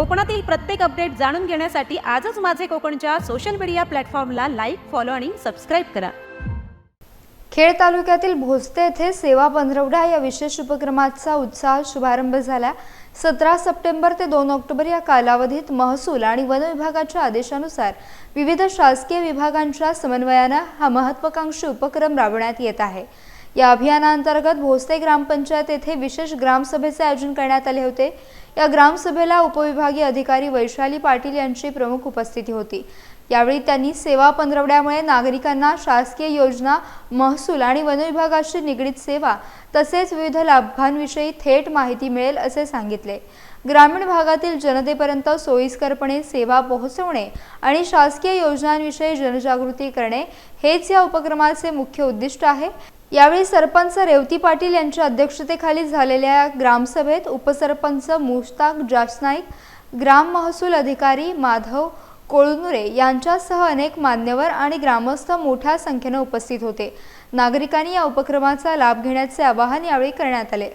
कोकणातील प्रत्येक अपडेट जाणून घेण्यासाठी आजच माझे कोकणच्या सोशल मीडिया प्लॅटफॉर्मला लाईक फॉलो आणि सबस्क्राईब करा. खेड तालुक्यातील भोसते येथे सेवा पंधरवडा या विशेष उपक्रमाचा उत्साह शुभारंभ झाला. सतरा सप्टेंबर ते दोन ऑक्टोबर या कालावधीत महसूल आणि वन विभागाच्या आदेशानुसार विविध शासकीय विभागांच्या समन्वयानं हा महत्वाकांक्षी उपक्रम राबवण्यात येत आहे. या अभियानांतर्गत भोसते ग्रामपंचायत येथे विशेष ग्रामसभेचे आयोजन करण्यात आले होते. या ग्रामसभेला उपविभागीय अधिकारी वैशाली पाटील यांची प्रमुख उपस्थिती होती. यावेळी त्यांनी सेवा पंधरवड्यामुळे नागरिकांना शासकीय योजना महसूल आणि वन विभागाशी निगडीत सेवा तसेच विविध लाभांविषयी थेट माहिती मिळेल असे सांगितले. ग्रामीण भागातील जनतेपर्यंत सोयीस्करपणे सेवा पोहोचवणे आणि शासकीय योजनांविषयी जनजागृती करणे हेच या उपक्रमाचे मुख्य उद्दिष्ट आहे. यावेळी सरपंच रेवती पाटील यांच्या अध्यक्षतेखाली झालेल्या ग्रामसभेत उपसरपंच मुश्ताक जासनाईक ग्राम महसूल अधिकारी माधव कोळनुरे यांच्यासह अनेक मान्यवर आणि ग्रामस्थ मोठ्या संख्येनं उपस्थित होते. नागरिकांनी या उपक्रमाचा लाभ घेण्याचे आवाहन यावेळी करण्यात आले.